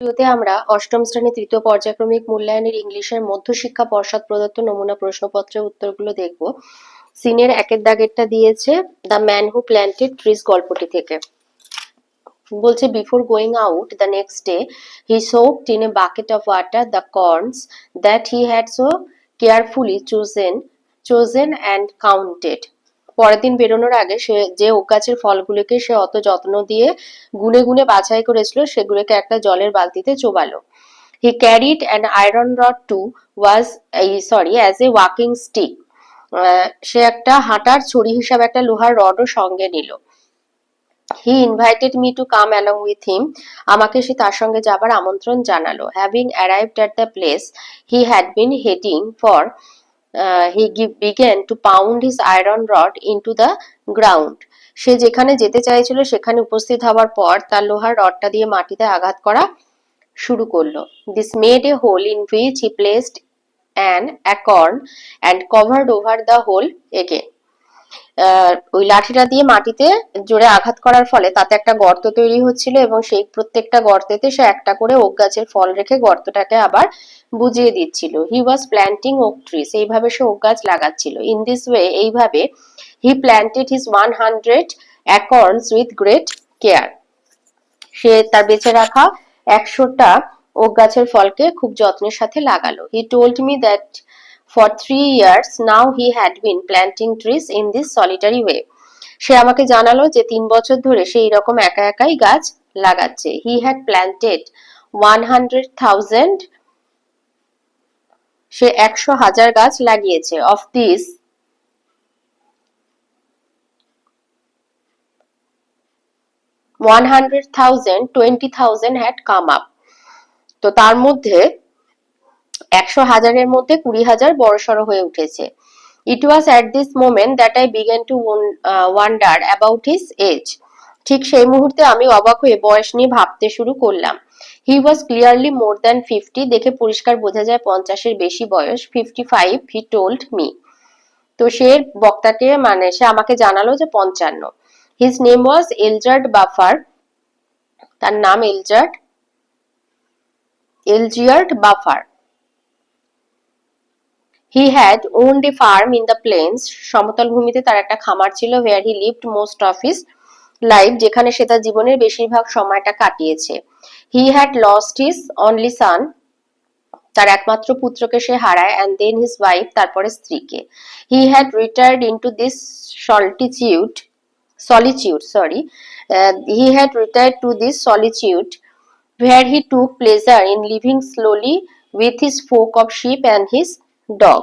ভিডিওতে আমরা অষ্টম শ্রেণি তৃতীয় পর্যায়ক্রমিক মূল্যায়নের ইংলিশের মধ্যশিক্ষা পর্ষদ প্রদত্ত নমুনা প্রশ্নপত্রের উত্তরগুলো দেখব। সিনের একের দাগেরটা দিয়েছে, the man who planted trees গল্পটি থেকে। বলছে, before going out the next day, he soaked in a bucket of water the corns that he had so carefully chosen chosen and counted. পরের দিন বেরোনোর আগে সে যে ওক গাছের ফলগুলোকে সে অত যত্ন দিয়ে গুনে গুনে বাছাই করেছিল, সেগুলোকে একটা জলের বালতিতে চোবালো। He carried an iron rod to was sorry as a walking stick সে একটা হাঁটার ছড়ি হিসাবে একটা লোহার রডও সঙ্গে নিল। He invited me to come along with him আমাকে সে তার সঙ্গে যাবার আমন্ত্রণ জানালো। Having arrived at the place he had been heading for he began to pound his iron rod into the ground সে যেখানে যেতে চাইছিল সেখানে উপস্থিত হওয়ার পর তার লোহার রডটা দিয়ে মাটিতে আঘাত করা শুরু করল। This made a hole in which he placed an acorn and covered over the hole again ওই লাঠিটা দিয়ে মাটিতে জোরে আঘাত করার ফলে তাতে একটা গর্ত তৈরি হচ্ছিল এবং সেই প্রত্যেকটা গর্তেতে সে একটা করে ওক গাছের ফল রেখে গর্তটাকে আবার বুঝিয়ে দিচ্ছিল। He was planting oak trees এইভাবে সে ওক গাছ লাগাচ্ছিল। ইন দিস ওয়ে এইভাবে he planted his one hundred acorns with great care সে তার বেঁচে রাখা একশোটা ওক গাছের ফলকে খুব যত্নের সাথে লাগালো। He told me that for three years now he had been planting trees in this solitary way সে আমাকে জানালো যে তিন বছর ধরে সে এইরকম একা একাই গাছ লাগাচ্ছে। He had planted one hundred thousand সে একশো হাজার গাছ লাগিয়েছে। Of this one hundred thousand twenty thousand had come up তো তার মধ্যে একশো হাজারের মধ্যে কুড়ি হাজার বড়সড় হয়ে উঠেছে। It was at this moment that I began to wonder about his age ঠিক সেই মুহূর্তে আমি অবাক হয়ে বয়স নিয়ে ভাবতে শুরু করলাম। He was clearly more than fifty দেখে পরিষ্কার বোঝা যায় পঞ্চাশের বেশি বয়স। Fifty five he told me তো সে বক্তাকে মানে সে আমাকে জানালো যে পঞ্চান্ন। His name was Elzeard Bouffier তার নাম Elzeard Elzeard Bouffier he had owned a farm in the plains সমতল ভূমিতে তার একটা খামার ছিল where he lived most of his life যেখানে সে তার জীবনের বেশিরভাগ সময়টা কাটিয়েছে। He had lost his only son তার একমাত্র পুত্রকে সে হারায় অ্যান্ড দেন হিজ ওয়াইফ তারপরে স্ত্রীকে। He had retired into this solitude solitude sorry he had retired to this solitude where he took pleasure in living slowly with his flock of sheep and his dog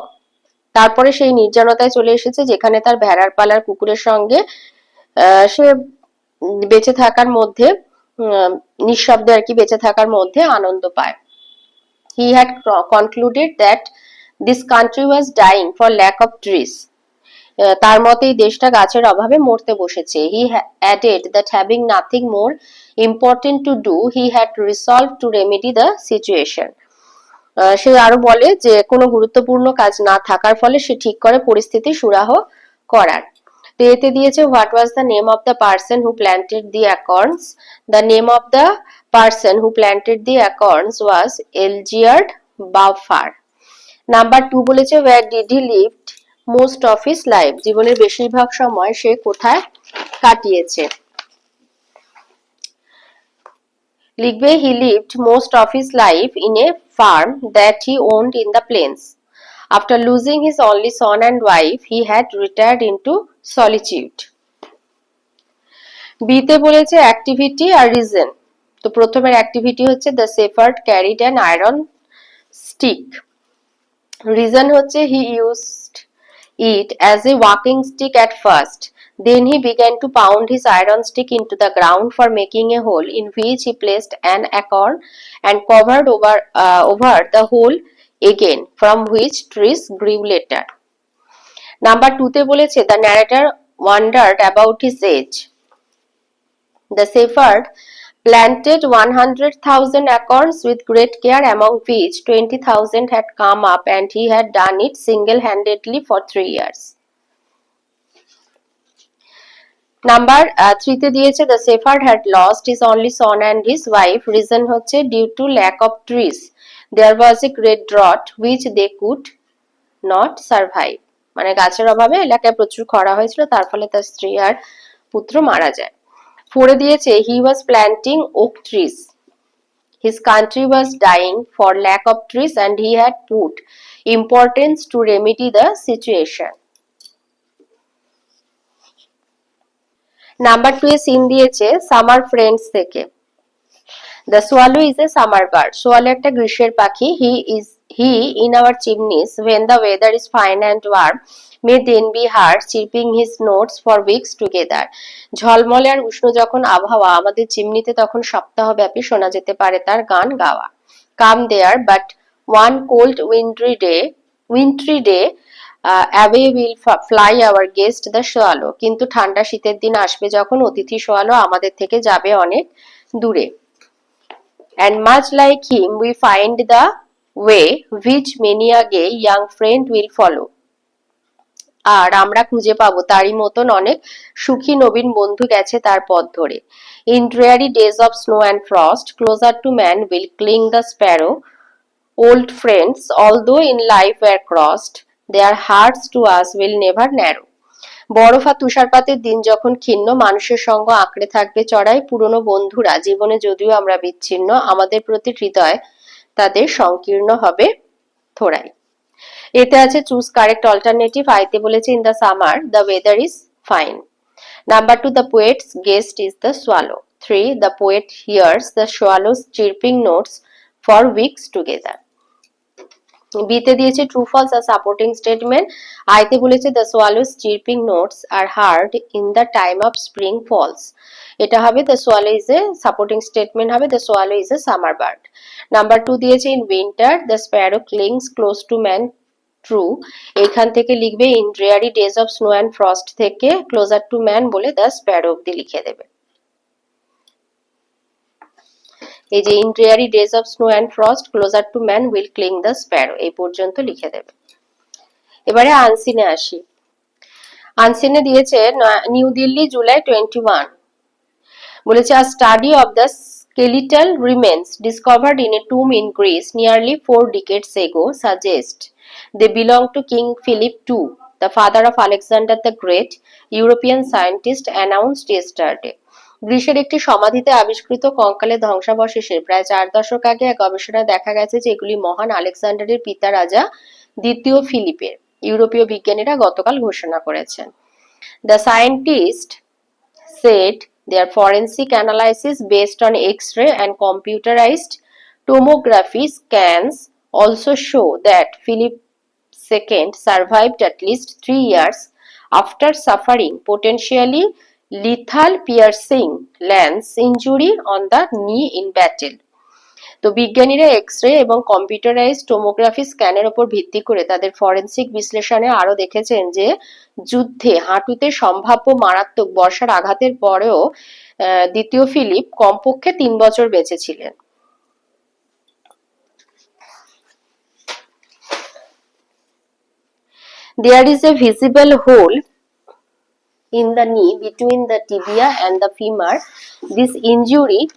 তারপরে সেই নির্জনতায় চলে এসেছে, যেখানে তার ভেড়ার পালার কুকুরের সঙ্গে সে বেঁচে থাকার মধ্যে নিঃশব্দে আর কি বেঁচে থাকার মধ্যে আনন্দ পায়। He had concluded that this country was dying for lack of trees তার মতে এই দেশটা গাছের অভাবে মরতে বসেছে। He added that having nothing more important to do he had resolve to remedy the situation সে আরও বলে যে, কোনো গুরুত্বপূর্ণ কাজ না থাকার ফলে সে ঠিক করে পরিস্থিতি সুরাহ করার। তো এতে দিয়েছে what was the name of the person who planted the acorns the name of the person who planted the acorns was Elzeard Bouffier number two বলেছে where did he lived most of his life জীবনের বেশিরভাগ সময় সে কোথায় কাটিয়েছে। লিখবে he lived most of his life in a farm that he owned in the plains after losing his only son and wife he had retired into solitude বিতে বলেছে activity আর রিজন তো প্রথমের অ্যাক্টিভিটি হচ্ছে the shepherd carried an iron stick reason হচ্ছে he used it as a walking stick at first. Then he began to pound his iron stick into the ground for making a hole in which he placed an acorn and covered over, uh, over the hole again from which trees grew later. Number 2 তে বলেছে the narrator wondered about his age. The shepherd planted 100,000 acorns with great care among which 20,000 had come up and he had done it single-handedly for three years. Number থ্রিতে দিয়েছে the shepherd had lost his only son and his wife reason হচ্ছে due to lack of trees there was a great drought which they could not survive মানে গাছের অভাবে এলাকায় প্রচুর খরা হয়েছিল, তার ফলে তার স্ত্রী আর পুত্র মারা যায়। ফোরে দিয়েছে he was planting oak trees His country was dying for lack of trees and he had put importance to remedy the situation. Number two A seen দিয়েছে সামার ফ্রেন্ডস থেকে the swallow is a summer bird swallow একটা গ্রীষ্মের পাখি। He is he in our chimneys when the weather is fine and warm may then be heard chirping his notes for weeks together ঝলমলে আর উষ্ণ যখন আবহাওয়া, আমাদের চিমনিতে তখন সপ্তাহব্যাপী শোনা যেতে পারে তার গান গাওয়া। Come there but one cold wintry day wintry day away will fly our guest the swallow কিন্তু ঠান্ডা শীতের দিন আসবে যখন অতিথি সোয়ালো আমাদের থেকে যাবে অনেক দূরে। And much like him we find the way which many gay young friend will follow আর আমরা খুঁজে পাবো তারই মতন অনেক সুখী নবীন বন্ধু গেছে তার পথ ধরে। In dreary days of snow and frost closer to man will cling the sparrow old friends although in life were crossed their hearts to us will never narrow বরফ আর তুষারপাতের দিন যখন ক্ষীণ, মানুষের সঙ্গ আঁকড়ে থাকবে চড়াই, পুরনো বন্ধুরা, জীবনে যদিও আমরা বিচ্ছিন্ন, আমাদের প্রতি হৃদয় তাদের সংকীর্ণ হবে থোড়াই। এতে আছে চুজ কারেক্ট অল্টারনেটিভ আইতে বলেছে in the summer the weather is fine number two the poet's guest is the swallow three the poet hears the swallow's chirping notes for weeks together বিতে দিয়েছে ট্রু ফলস আর supporting statement আইতে বলেছে the swallow's chirping notes are heard in the time of spring false এটা হবে the swallow is a supporting statement হবে the swallow is a summer bird number two দিয়েছে in winter the sparrow clings close to man true এখান থেকে লিখবে in dreary days of snow and frost থেকে closer to man বলে the sparrow অব্দি লিখে দেবে। এই যে in days of snow and frost closer to man will cling the sparrow এই পর্যন্ত লিখে দেবে। এবারে আনসিনে আসি। আনসিনে দিয়েছে new Delhi July twenty one বলেছে আর study of the skeletal remains discovered in a tomb in Greece nearly four decades ago suggest they belong to King Philip two the father of Alexander the Great European scientist announced started গ্রীষের একটি সমাধিতে আবিষ্কৃত কঙ্কালের ধ্বংসাবশেষের প্রায় চার দশক আগে এক গবেষণায় দেখা গেছে যে এগুলি মহান আলেকজান্ডারের পিতা রাজা দ্বিতীয় ফিলিপের, ইউরোপীয় বিজ্ঞানীরা গতকাল ঘোষণা করেছেন। The scientist said their forensic analysis based on X ray and computerised tomography scans also show that Philip second survived at least three years after suffering potentially lethal piercing, lance injury on the knee in battle. তো বিজ্ঞানীরা X ray এবং computerise tomography স্ক্যানের উপর ভিত্তি করে তাদের forensic বিশ্লেষণে আরও দেখেছেন যে, যুদ্ধে হাঁটুতে সম্ভাব্য মারাত্মক বর্ষার আঘাতের পরেও দ্বিতীয় ফিলিপ কমপক্ষে তিন বছর বেঁচে ছিলেন There is a visible hole in the knee between the tibia and the femur. This injury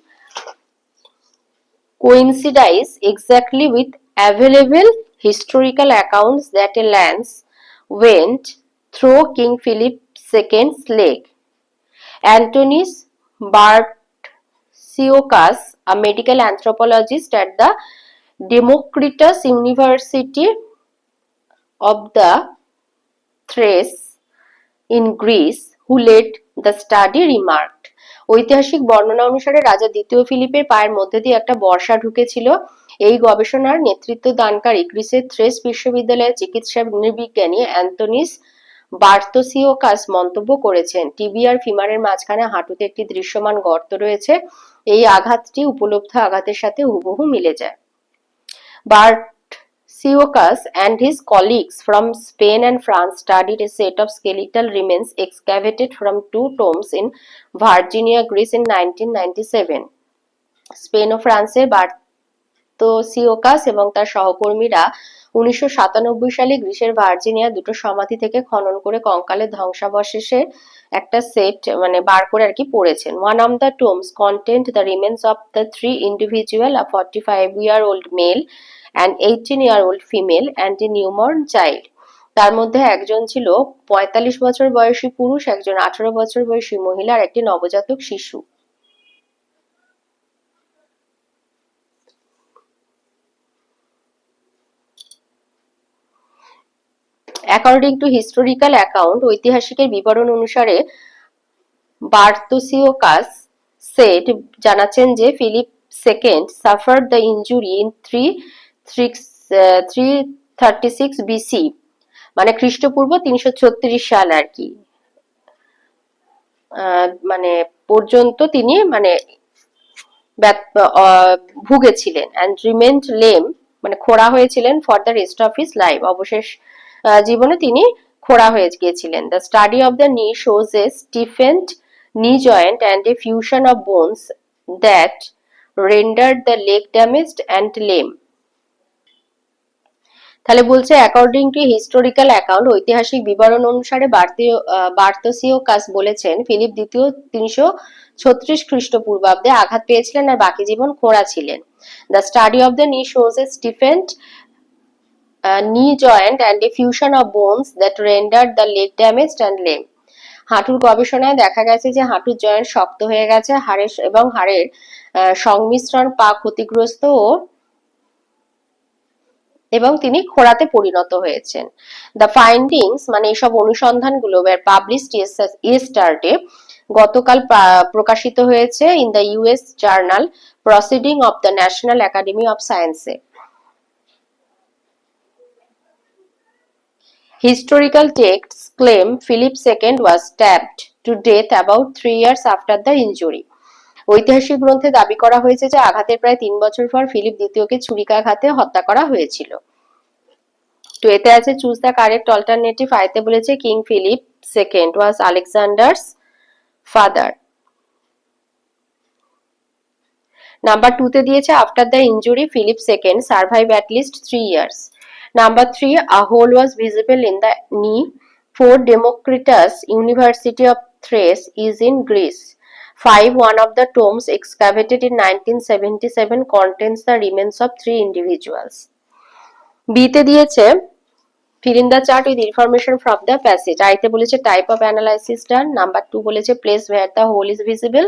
coincides exactly with available historical accounts that a lance went through King Philip II's leg. Antonis Bartsiokas, a medical anthropologist at the Democritus University of the Thrace in Greece, who led the study, remarked ঐতিহাসিক বর্ণনা অনুসারে রাজা দ্বিতীয় ফিলিপের পায়ের মধ্যে দিয়ে একটা বর্ষা ঢুকেছিল। এই গবেষণার নেতৃত্ব দানকারী গ্রিসের থ্রেস বিশ্ববিদ্যালয়ের চিকিৎসা নৃবিজ্ঞানী অ্যান্টনিস বার্তোসিওকাস মন্তব্য করেছেন। টিবি আর ফিমারের মাঝখানে হাঁটুতে একটি দৃশ্যমান গর্ত রয়েছে। এই আঘাতটি উপলব্ধ আঘাতের সাথে হুবহু মিলে যায়। Bart Siocas and his colleagues from Spain and France studied a set of skeletal remains excavated from two tombs in Virginia, Greece in 1997. Spain ও ফ্রান্সের বার্তোসিওকাস এবং তার সহকর্মীরা উনিশশো সাতানব্বই সালে গ্রিসের ভার্জিনিয়া দুটো সমাধি থেকে খনন করে কঙ্কালের ধ্বংসাবশেষে একটা সেট মানে বার করে আর কি পড়েছেন one of the tombs content the remains of the three individual forty five year old male and eighteen year old female and a newborn child তার মধ্যে একজন ছিল পঁয়তাল্লিশ বছর বয়সী পুরুষ, একজন আঠারো বছর বয়সী মহিলা আর একটি নবজাতক শিশু। অ্যাকর্ডিং টু হিস্টোরিক্যাল অ্যাকাউন্ট ঐতিহাসিকের বিবরণ অনুসারে বার্তোসিওকাস সেট জানাচ্ছেন যে Philip second suffer the injury in three three thirty six মানে খ্রিস্টপূর্ব তিনশো ছত্রিশ সাল আর কি। মানে পর্যন্ত তিনি মানে ভুগেছিলেন। অ্যান্ড রিমেন্ট লেম মানে খোড়া হয়েছিলেন for the rest of his life. অবশেষ জীবনে তিনি খোড়া হয়ে গিয়েছিলেন। The study of the knee shows a stiffened knee joint and a fusion of bones that render the leg damaged and lame. তাহলে বলছে অ্যাকর্ডিং টু হিস্টোরিক্যাল অ্যাকাউন্ট ঐতিহাসিক বিবরণ অনুসারে বার্তসীয় কাজ বলেছেন, ফিলিপ দ্বিতীয় তিনশো ছত্রিশ খ্রিস্টপূর্বাব্দে আঘাত পেয়েছিলেন আর বাকি জীবন খোঁড়া ছিলেন। The study of the knee shows a stiffened knee joint and a fusion of bones that render the leg damaged and lame হাঁটুর গবেষণায় দেখা গেছে যে হাঁটুর জয়েন্ট শক্ত হয়ে গেছে, হাড়ের এবং হাড়ের সংমিশ্রণ পা ক্ষতিগ্রস্ত ও এবং তিনি খোড়াতে পরিণত হয়েছেন দ্য ফাইন্ডিংস মানে এইসব অনুসন্ধানগুলো ওয়ার পাবলিশড ইয়েস্টারডে গতকাল প্রকাশিত হয়েছে in the US journal proceeding of the national academy of সায়েন্সে Historical texts claim Philip II was stabbed to death about three years after the injury. ঐতিহাসিক গ্রন্থে দাবি করা হয়েছে যে আঘাতের প্রায় তিন বছর পর ফিলিপ দ্বিতীয়কে ছুরিকাঘাতে হত্যা করা হয়েছিল। তো এতে আছে চুজ দ্য কারেক্ট অল্টারনেটিভ আইতে বলেছে King Philip second was Alexander's father number টুতে দিয়েছে after the injury Philip second survive at least three years number three a hole was visible in the knee four Democritus University of Thrace is in Greece 5. One of the tombs excavated in 1977 contains the remains of three individuals. বিতে দিয়েছে fill in the chart with information from the passage. আইতে বলেছে type of analysis done. Number two বলেছে place where the hole is visible.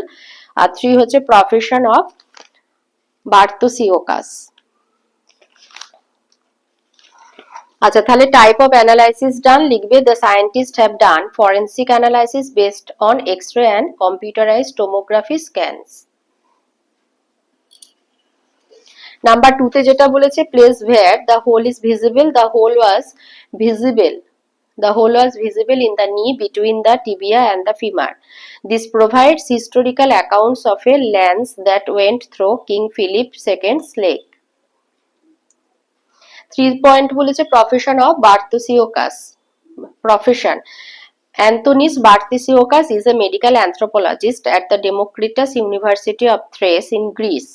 আর three হচ্ছে profession of Bartosiocus. আচ্ছা তাহলে type of analysis done লিখবে the scientist have done forensic analysis based on X-ray and computerise tomography scans number টুতে যেটা বলেছে place where the hole is visible the hole was visible The hole was visible in the knee between the tibia and the femur. This provides historical accounts of a lance that went through King Philip II's leg. Three point বলেছে profession of Bartsiokas profession Antonis Bartsiokas is a medical anthropologist at the Democritus University of Thrace in Greece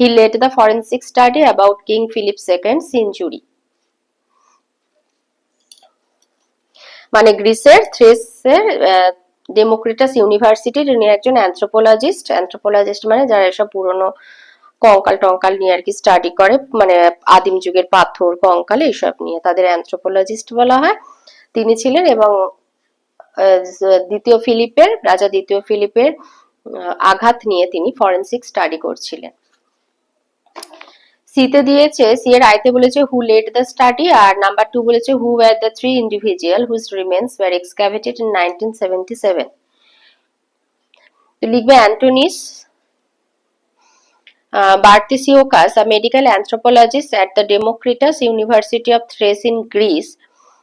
he led the forensic study about King Philip second century মানে গ্রিসের থ্রেসের ডেমোক্রেটাস ইউনিভার্সিটির উনি একজন anthropologist anthropologist মানে যারা এসব পুরনো আহ কঙ্কাল টঙ্কাল নিয়ে আর কি স্টাডি করে মানে আদিম যুগের পাথর, কঙ্কাল এইসব নিয়ে। তাদের অ্যান্থ্রোপোলজিস্ট বলা হয়। তিনি ছিলেন এবং দ্বিতীয় ফিলিপের, রাজা দ্বিতীয় ফিলিপের আঘাত নিয়ে তিনি ফরেন্সিক স্টাডি করছিলেন। সিতে দিয়েছে সি এর আইতে বলেছে হু লেড দ্য স্টাডি আর নাম্বার টু বলেছে who were the three individual whose remains were excavated in nineteen seventy seven লিখবে Antonis Uh, Bartisiocus, a medical anthropologist at the Democritus University of Thrace in Greece,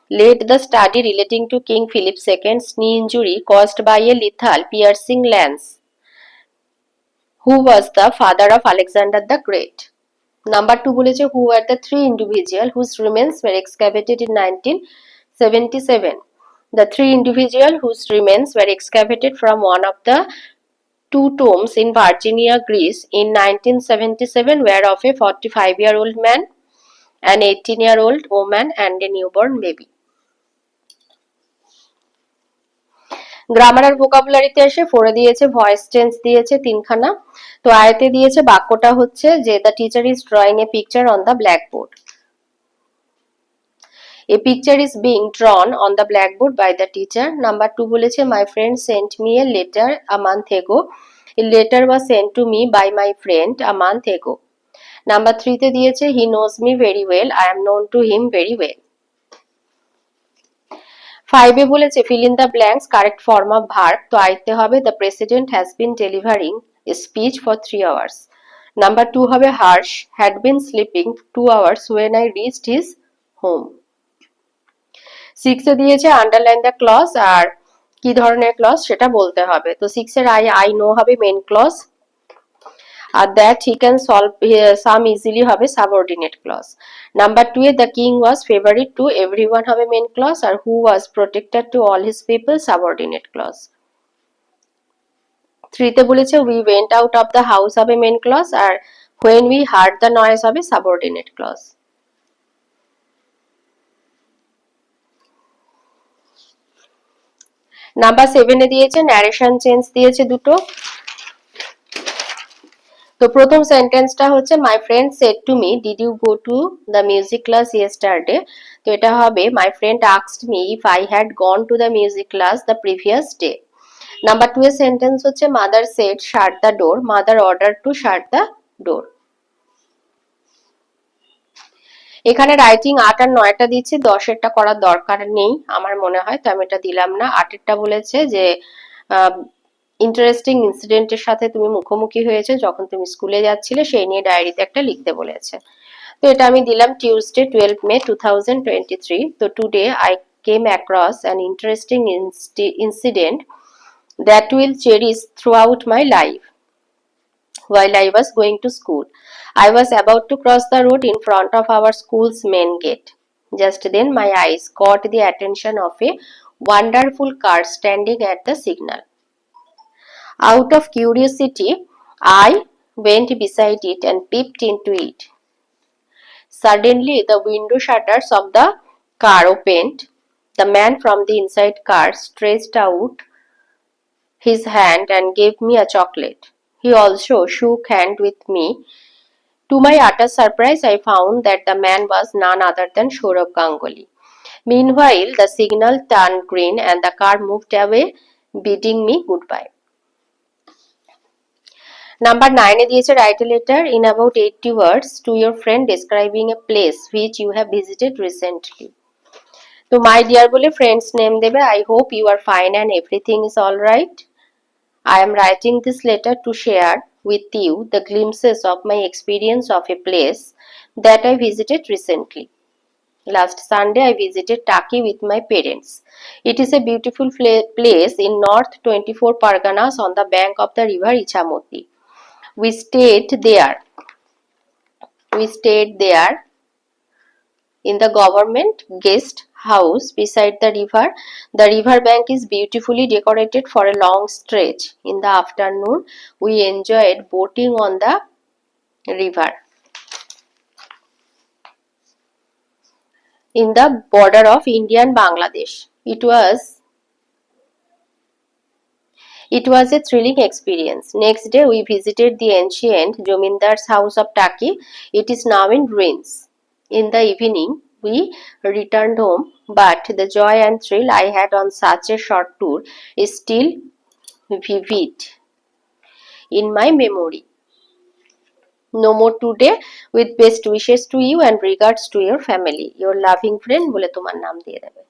led the study relating to King Philip II's knee injury caused by a lethal piercing lance, who was the father of Alexander the Great. Number two বলেছে who were the three individuals whose remains were excavated in 1977. The three individuals whose remains were excavated from one of the two tombs in Virginia, Greece in 1977 were of a 45 year old man an 18 year old woman and a newborn baby. Grammar আর ভোকাবুলারিতে এসে ফোরে দিয়েছে voice tense দিয়েছে তিনখানা। তো আয়তে দিয়েছে বাক্যটা হচ্ছে যে the teacher is drawing a picture on the blackboard A picture is being drawn on the blackboard by the teacher. Number two বলেছে my friend sent me a letter a month ago. A letter was sent to me by my friend a month ago. Number three তে দিয়েছে he knows me very well. I am known to him very well. Five বলেছে fill in the blanks correct form of verb তো আইতে হবে president has been delivering a speech for three hours. Number two হবে harsh had been sleeping two hours when I reached his home. সিক্সে দিয়েছে underline the clause আর কি ধরনের clause সেটা বলতে হবে। তো সিক্স এর আই আই নো হবে main clause R that he can solve sum easily হবে subordinate clause number two A the king was favourite to every one হবে main clause R who was protected to all his people subordinate clause থ্রিতে বলেছে we went out of the house হবে main clause R when we heard the noise হবে subordinate clause number সেভেনে দিয়েছে narration change দিয়েছে দুটো। তো প্রথম সেন্টেন্সটা হচ্ছে my friend said to me did you go to the music class yesterday তো এটা হবে my friend আক্সড me if I had gone to the music class the previous day number two এর সেন্টেন্স হচ্ছে mother said shut the door mother order to shut the door এখানে writing আট আর নয়টা দিচ্ছি দশেরটা করার দরকার নেই আমার মনে হয়, তো আমি এটা দিলাম না। আটেরটা বলেছে যে ইন্টারেস্টিং ইনসিডেন্টের সাথে তুমি মুখোমুখি হয়েছে যখন তুমি স্কুলে যাচ্ছিলে, সেই নিয়ে ডায়েরিতে একটা লিখতে বলেছে। তো এটা আমি দিলাম Tuesday twelve May two thousand twenty three তো today I came across an interesting incident that will cherish throughout my life while I was going to school. I was about to cross the road in front of our school's main gate. Just then my eyes caught the attention of a wonderful car standing at the signal. Out of curiosity, I went beside it and peeped into it. Suddenly, the window shutters of the car opened. The man from the inside car stretched out his hand and gave me a chocolate. He also shook hand with me. To my utter surprise, I found that the man was none other than Saurabh Ganguly. Meanwhile, the signal turned green and the car moved away, bidding me goodbye. Number 9 এ দিয়েছে write a letter in about 80 words to your friend describing a place which you have visited recently. তো my dear বলে friends name দেবে I hope you are fine and everything is all right I am writing this letter to share with you the glimpses of my experience of a place that I visited recently. Last Sunday, I visited Taki with my parents. It is a beautiful place in North 24 Parganas on the bank of the river Ichamoti. We stayed there. We stayed there in the government guest house beside the river. The river bank is beautifully decorated for a long stretch. In the afternoon, we enjoyed boating on the river. In the border of India and Bangladesh. It was it was a thrilling experience. Next day, we visited the ancient Jomindar's house of Taki. It is now in ruins. In the evening, we returned home, but the joy and thrill I had on such a short tour is still vivid in my memory. No more today with best wishes to you and regards to your family. Your loving friend বলে তোমার নাম দিয়ে দেবে